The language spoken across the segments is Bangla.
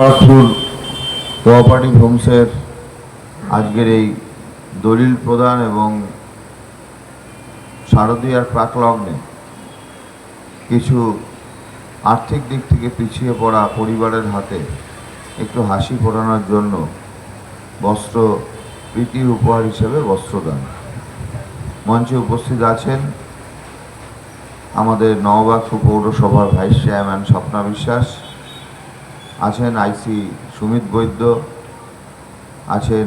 খড়গপুর কোঅপারেটিভ হোমসের আজকের এই দলিল প্রদান এবং শারদীয়ার প্রাকলগ্নে কিছু আর্থিক দিক থেকে পিছিয়ে পড়া পরিবারের হাতে একটু হাসি ফোটানোর জন্য বস্ত্র প্রীতির উপহার হিসেবে বস্ত্রদান মঞ্চে উপস্থিত আছেন আমাদের নববাক্য পৌরসভার ভাইস চেয়ারম্যান স্বপ্না বিশ্বাস আছেন আইসি সুমিত বৈদ্য, আছেন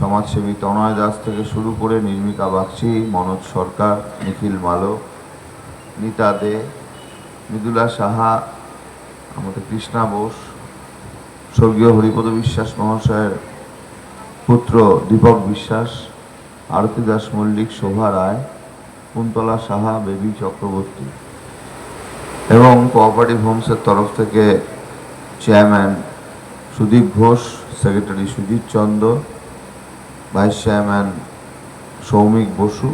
সমাজসেবী তনয় দাস থেকে শুরু করে নির্মিকা বাগচি, মনোজ সরকার, নিখিল মালো, নিতা দে, মৃদুলা সাহা, আমাদের কৃষ্ণা বোস, স্বর্গীয় হরিপদ বিশ্বাস মহাশয়ের পুত্র দীপক বিশ্বাস, আরতি দাস মল্লিক, শোভা রায়, কুন্তলা সাহা, বেবি চক্রবর্তী এবং কোঅপারেটিভ হোমসের তরফ থেকে chairman Sudip Ghosh, secretary Sujit Chandra, vice chairman Soumik Basu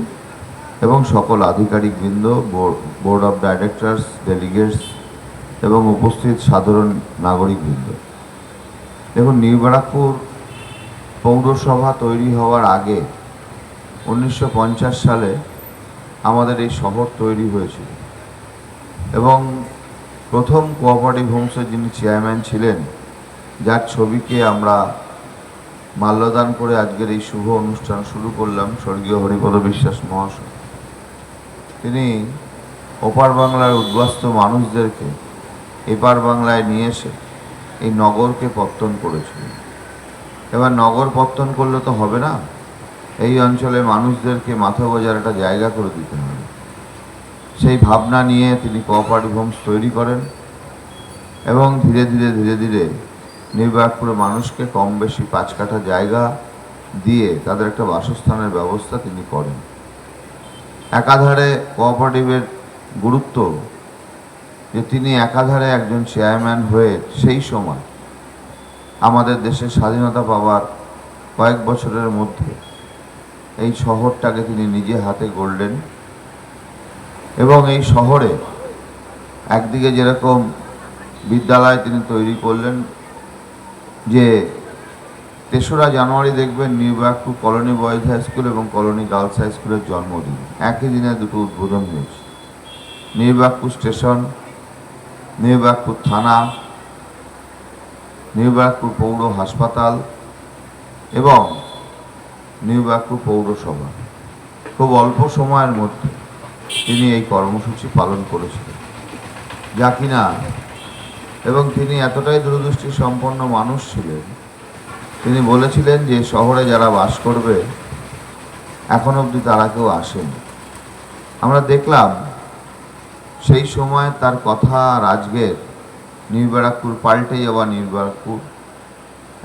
এবং সকল আধিকারিকবৃন্দ বোর্ড অফ ডাইরেক্টরস, ডেলিগেটস এবং উপস্থিত সাধারণ নাগরিকবৃন্দ দেখুন নিউ ব্যারাকপুর পৌরসভা তৈরি হওয়ার আগে উনিশশো পঞ্চাশ সালে আমাদের এই শহর তৈরি হয়েছিল এবং প্রথম কোঅপারেটিভ হোমসের যিনি চেয়ারম্যান ছিলেন, যার ছবিকে আমরা মাল্যদান করে আজকের এই শুভ অনুষ্ঠান শুরু করলাম স্বর্গীয় হরিপদ বিশ্বাস মহাশয়। তিনি ওপার বাংলার উদ্বাস্ত মানুষদেরকে এপার বাংলায় নিয়ে এসে এই নগরকে পত্তন করেছিলেন। এবার নগর পত্তন করলে তো হবে না, এই অঞ্চলে মানুষদেরকে মাথা গোজার একটা জায়গা করে দিতে হবে। সেই ভাবনা নিয়ে তিনি কোঅপারেটিভ হোমস তৈরি করেন এবং ধীরে ধীরে ধীরে ধীরে নির্বাকপুরে মানুষকে কম বেশি পাঁচ কাঠা জায়গা দিয়ে তাদের একটা বাসস্থানের ব্যবস্থা তিনি করেন। একাধারে কোঅপারেটিভের গুরুত্ব যে তিনি একাধারে একজন চেয়ারম্যান হয়ে সেই সময় আমাদের দেশের স্বাধীনতা পাওয়ার কয়েক বছরের মধ্যে এই শহরটাকে তিনি নিজে হাতে গড়লেন। এবং এই শহরে একদিকে যেরকম বিদ্যালয় তিনি তৈরি করলেন, যে তেসরা জানুয়ারি দেখবেন new Barrackpore colony boys high school এবং কলোনি গার্লস হাই স্কুলের জন্মদিন। একই দিনে দুটো উদ্বোধন হয়েছে। নিউ স্টেশন, নিউ থানা, নিউ পৌর হাসপাতাল এবং নিউ ব্যাকপুর পৌরসভা। খুব অল্প সময়ের মধ্যে তিনি এই কর্মসূচি পালন করেছিলেন। যা কিনা এবং তিনি এতটাই দূরদৃষ্টি সম্পন্ন মানুষ ছিলেন, তিনি বলেছিলেন যে শহরে যারা বাস করবে, এখন অবধি তারা কেউ আসেনি। আমরা দেখলাম সেই সময় তার কথা রাজগের নির্বারাকপুর পাল্টে যাওয়া নিউ ব্যারাকপুর,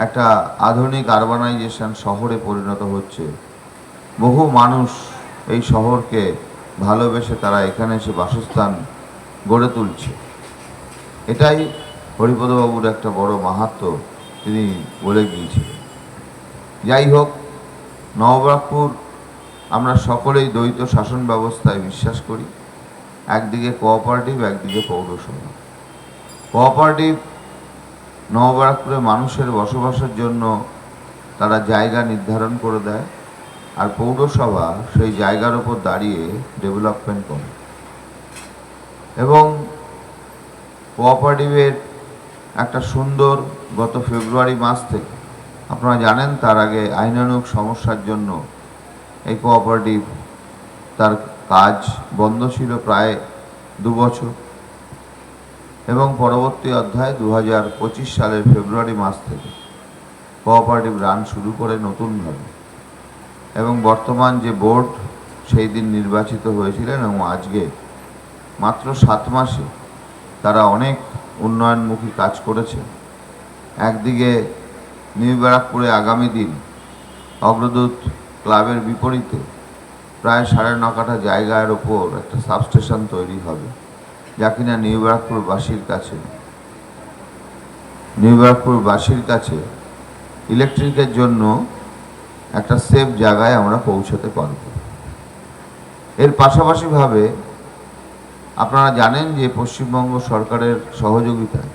একটা আধুনিক আরবানাইজেশন শহরে পরিণত হচ্ছে। বহু মানুষ এই শহরকে ভালোবেসে তারা এখানে এসে বাসস্থান গড়ে তুলছে। এটাই হরিপদবাবুর একটা বড় মাহাত্ম তিনি বলে গিয়েছিলেন। যাই হোক নবরাকপুর আমরা সকলেই দ্বৈত শাসন ব্যবস্থায় বিশ্বাস করি। একদিকে কোঅপারেটিভ, একদিকে পৌরসভা। কোঅপারেটিভ নবরাকপুরে মানুষের বসবাসের জন্য তারা জায়গা নির্ধারণ করে দেয়। আর পৌরসভা সেই জায়গার উপর দাঁড়িয়ে ডেভেলপমেন্ট করে। এবং কোঅপারেটিভের একটা সুন্দর গত ফেব্রুয়ারি মাস থেকে, আপনারা জানেন তার আগে আইনানুক সমস্যার জন্য এই কোঅপারেটিভ তার কাজ বন্ধ ছিল প্রায় দু বছর। এবং পরবর্তী অধ্যায় দু হাজার পঁচিশ সালের ফেব্রুয়ারি মাস থেকে কোঅপারেটিভ রান শুরু করে নতুনভাবে। এবং বর্তমান যে বোর্ড সেই দিন নির্বাচিত হয়েছিলেন এবং আজকে মাত্র সাত মাসে তারা অনেক উন্নয়নমুখী কাজ করেছে। একদিকে নিউ ব্যারাকপুরে আগামী দিন অগ্রদূত ক্লাবের বিপরীতে প্রায় সাড়ে ন কাঠা জায়গার ওপর একটা সাবস্টেশন তৈরি হবে, যা কিনা নিউ ব্যারাকপুরবাসীর কাছে নিউ ব্যারাকপুরবাসীর কাছে ইলেকট্রিকের জন্য একটা সেফ জায়গায় আমরা পৌঁছতে পারব। এর পাশাপাশিভাবে আপনারা জানেন যে পশ্চিমবঙ্গ সরকারের সহযোগিতায়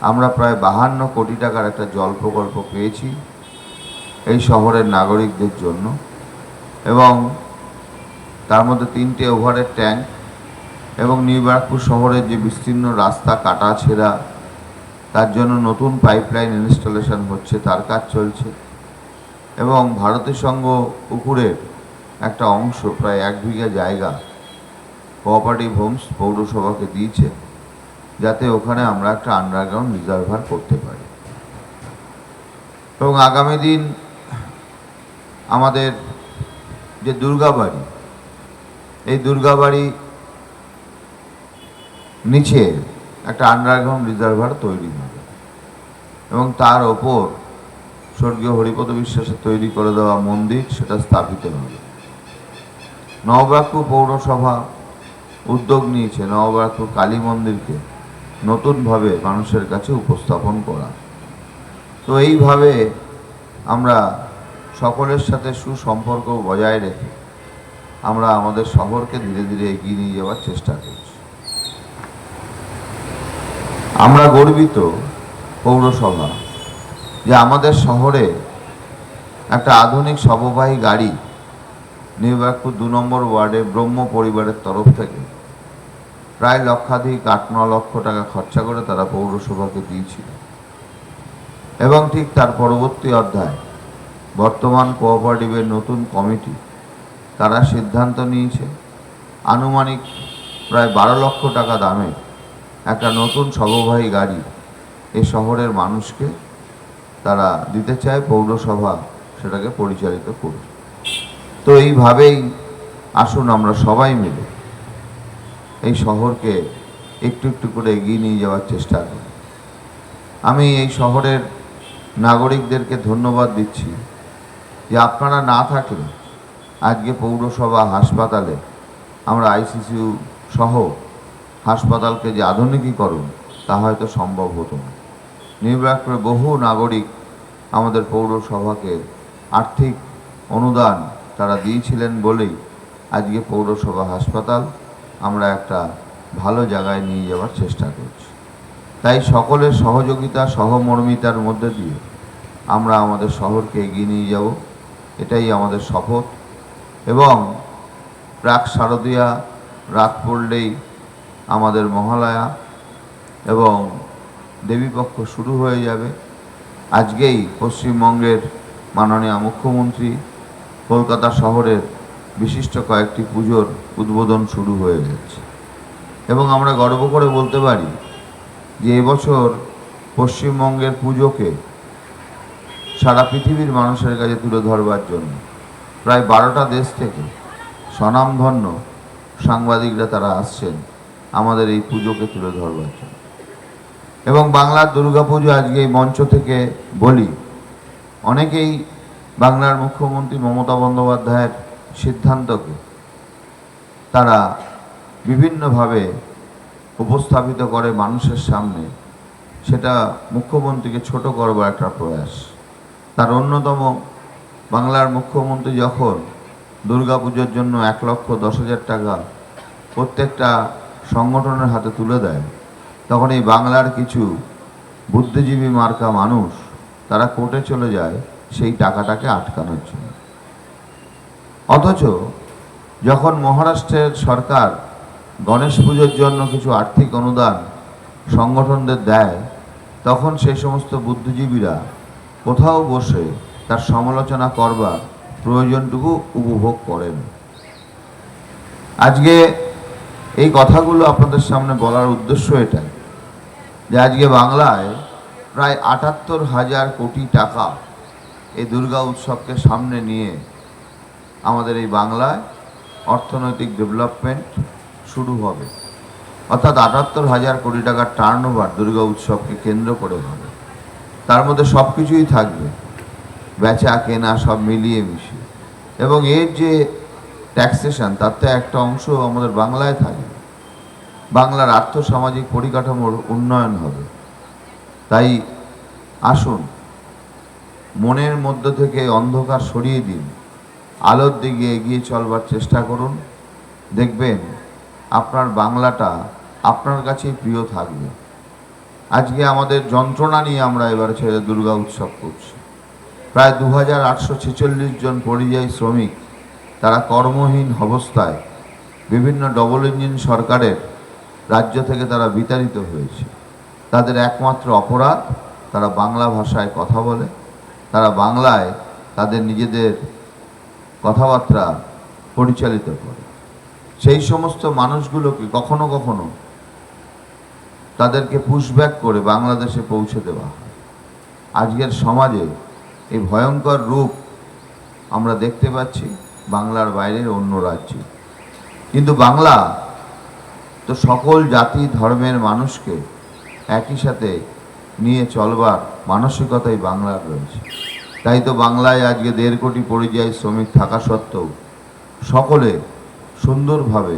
আমরা প্রায় বাহান্ন কোটি টাকার একটা জল প্রকল্প পেয়েছি এই শহরের নাগরিকদের জন্য এবং তার মধ্যে তিনটে ওভারের ট্যাঙ্ক এবং নিউ ব্যারাকপুর শহরের যে বিস্তীর্ণ রাস্তা, কাটা ছেঁড়া, তার জন্য নতুন পাইপলাইন ইনস্টলেশন হচ্ছে, তার কাজ চলছে। এবং ভারতের সঙ্গ পুকুরের একটা অংশ, প্রায় এক বিঘা জায়গা কোঅপারেটিভ হোমস পৌরসভাকে দিয়েছে, যাতে ওখানে আমরা একটা আন্ডারগ্রাউন্ড রিজার্ভার করতে পারি। এবং আগামী দিন আমাদের যে দুর্গাবাড়ি, এই দুর্গাবাড়ি নিচে একটা আন্ডারগ্রাউন্ড রিজার্ভার তৈরি হবে। এবং তার ওপর স্বর্গীয় হরিপদ বিশ্বাসের তৈরি করে দেওয়া মন্দির সেটা স্থাপিত হবে। নবব্যাকুর পৌরসভা উদ্যোগ নিয়েছে। নবব্যাকুর কালী মন্দিরকে নতুনভাবে মানুষের কাছে উপস্থাপন করা। তো এইভাবে আমরা সকলের সাথে সুসম্পর্ক বজায় রেখে আমরা আমাদের শহরকে ধীরে ধীরে এগিয়ে নিয়ে যাওয়ার চেষ্টা করছি। আমরা গর্বিত পৌরসভা যে আমাদের শহরে একটা আধুনিক সববাহী গাড়ি নিউ দু নম্বর ওয়ার্ডে ব্রহ্ম পরিবারের তরফ থেকে প্রায় লক্ষাধিক আট ন লক্ষ টাকা খরচা করে তারা পৌরসভাকে দিয়েছিল। এবং ঠিক তার পরবর্তী অধ্যায়, বর্তমান কোঅপারেটিভের নতুন কমিটি, তারা সিদ্ধান্ত নিয়েছে আনুমানিক প্রায় বারো লক্ষ টাকা দামে একটা নতুন সর্ববাহী গাড়ি এ শহরের মানুষকে তারা দিতে চায়, পৌরসভা সেটাকে পরিচালিত করবে তো এইভাবেই আসুন আমরা সবাই মিলে এই শহরকে একটু একটু করে এগিয়ে নিয়ে যাওয়ার চেষ্টা করি। আমি এই শহরের নাগরিকদেরকে ধন্যবাদ দিচ্ছি যে আপনারা না থাকলে আজকে পৌরসভা, হাসপাতালে আমরা আইসিসিউ সহ হাসপাতালকে যে আধুনিকীকরণ, তা হয়তো সম্ভব হতো না। নির্বাচনে বহু নাগরিক আমাদের পৌরসভাকে আর্থিক অনুদান তারা দিয়েছিলেন বলেই আজকে পৌরসভা হাসপাতাল আমরা একটা ভালো জায়গায় নিয়ে যাওয়ার চেষ্টা করছি। তাই সকলের সহযোগিতা, সহমর্মিতার মধ্যে দিয়ে আমরা আমাদের শহরকে এগিয়ে নিয়ে যাব। এটাই আমাদের শপথ। এবং প্রাক শারদীয়া রাত পড়লেই আমাদের মহালয়া এবং দেবীপক্ষ শুরু হয়ে যাবে। আজকেই পশ্চিমবঙ্গের মাননীয় মুখ্যমন্ত্রী কলকাতা শহরের বিশিষ্ট কয়েকটি পুজোর উদ্বোধন শুরু হয়ে গেছে। এবং আমরা গর্ব করে বলতে পারি যে এবছর পশ্চিমবঙ্গের পুজোকে সারা পৃথিবীর মানুষের কাছে তুলে ধরবার জন্য প্রায় বারোটা দেশ থেকে স্বনামধন্য সাংবাদিকরা তারা আসছেন আমাদের এই পুজোকে তুলে ধরবার জন্য। এবং বাংলার দুর্গাপুজো আজকে এই মঞ্চ থেকে বলি। অনেকেই বাংলার মুখ্যমন্ত্রী মমতা বন্দ্যোপাধ্যায়ের সিদ্ধান্তকে তারা বিভিন্নভাবে উপস্থাপিত করে মানুষের সামনে। সেটা মুখ্যমন্ত্রীকে ছোট করবার একটা প্রয়াস। তার অন্যতম বাংলার মুখ্যমন্ত্রী যখন দুর্গাপুজোর জন্য এক লক্ষ দশ হাজার টাকা প্রত্যেকটা সংগঠনের হাতে তুলে দেয় তখন এই বাংলার কিছু বুদ্ধিজীবী মার্কা মানুষ তারা কোর্টে চলে যায় সেই টাকাটাকে আটকানোর জন্য। অথচ যখন মহারাষ্ট্রের সরকার গণেশ পুজোর জন্য কিছু আর্থিক অনুদান সংগঠনদের দেয়, তখন সেই সমস্ত বুদ্ধিজীবীরা কোথাও বসে তার সমালোচনা করবার প্রয়োজনটুকু উপভোগ করেন। আজকে এই কথাগুলো আপনাদের সামনে বলার উদ্দেশ্য এটাই। যে আজকে বাংলায় প্রায় আটাত্তর হাজার কোটি টাকা এই দুর্গা উৎসবকে সামনে নিয়ে আমাদের এই বাংলায় অর্থনৈতিক ডেভেলপমেন্ট শুরু হবে। অর্থাৎ আটাত্তর হাজার কোটি টাকার টার্ন ওভার দুর্গা উৎসবকে কেন্দ্র করে হবে। তার মধ্যে সব কিছুই থাকবে। বেচা, কেনা, সব মিলিয়ে মিশিয়ে। এবং এর যে ট্যাক্সেশন তার তো একটা অংশ আমাদের বাংলায় থাকবে। বাংলার আর্থসামাজিক পরিকাঠামোর উন্নয়ন হবে। তাই আসুন, মনের মধ্য থেকে অন্ধকার সরিয়ে দিন। আলোর দিকে এগিয়ে চলবার চেষ্টা করুন। দেখবেন, আপনার বাংলাটা আপনার কাছেই প্রিয় থাকবে। আজকে আমাদের যন্ত্রণা নিয়ে আমরা এবার ছেড়ে দুর্গা উৎসব করছি। প্রায় দু হাজার আটশো ছেচল্লিশ জন পরিযায়ী শ্রমিক তারা কর্মহীন অবস্থায় বিভিন্ন ডবল ইঞ্জিন সরকারের রাজ্য থেকে তারা বিতাড়িত হয়েছে। তাদের একমাত্র অপরাধ, তারা বাংলা ভাষায় কথা বলে। তারা বাংলায় তাদের নিজেদের কথাবার্তা পরিচালিত করে। সেই সমস্ত মানুষগুলোকে কখনো কখনো তাদেরকে পুশব্যাক করে বাংলাদেশে পৌঁছে দেওয়া হয়। আজকের সমাজে এই ভয়ঙ্কর রূপ আমরা দেখতে পাচ্ছি বাংলার বাইরের অন্য রাজ্যে। কিন্তু বাংলা তো সকল জাতি, ধর্মের মানুষকে একই সাথে নিয়ে চলবার মানসিকতাই বাংলার রয়েছে। তাই তো বাংলায় আজকে দেড় কোটি পরিযায়ী শ্রমিক থাকা সত্ত্বেও সকলে সুন্দরভাবে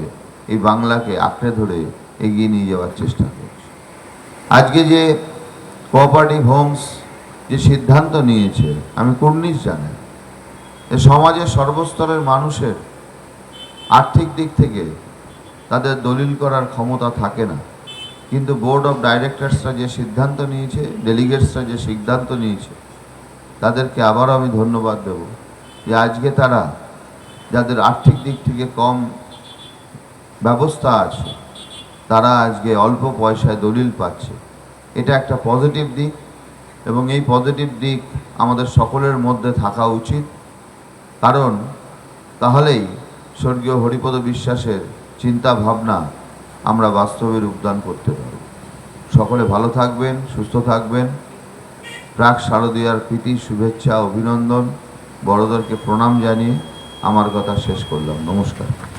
এই বাংলাকে আঁকড়ে ধরে এগিয়ে নিয়ে যাওয়ার চেষ্টা করছে। আজকে যে কোঅপারেটিভ হোমস যে সিদ্ধান্ত নিয়েছে, আমি কুর্নিশ জানি এ সমাজের সর্বস্তরের মানুষের আর্থিক দিক থেকে তাদের দলিল করার ক্ষমতা থাকে না। কিন্তু বোর্ড অফ ডাইরেক্টরসরা যে সিদ্ধান্ত নিয়েছে, ডেলিগেটসরা যে সিদ্ধান্ত নিয়েছে, তাদেরকে আবারও আমি ধন্যবাদ দেব যে আজকে তারা যাদের আর্থিক দিক থেকে কম ব্যবস্থা আছে, তারা আজকে অল্প পয়সায় দলিল পাচ্ছে। এটা একটা পজিটিভ দিক এবং এই পজিটিভ দিক আমাদের সকলের মধ্যে থাকা উচিত। কারণ তাহলেই স্বর্গীয় হরিপদ বিশ্বাসের চিন্তা ভাবনা আমরা বাস্তবে রূপদান করতে পারি। সকলে ভালো থাকবেন, সুস্থ থাকবেন। প্রাক শারদীয়ার প্রীতি, শুভেচ্ছা, অভিনন্দন। বড়দেরকে প্রণাম জানিয়ে আমার কথা শেষ করলাম। নমস্কার।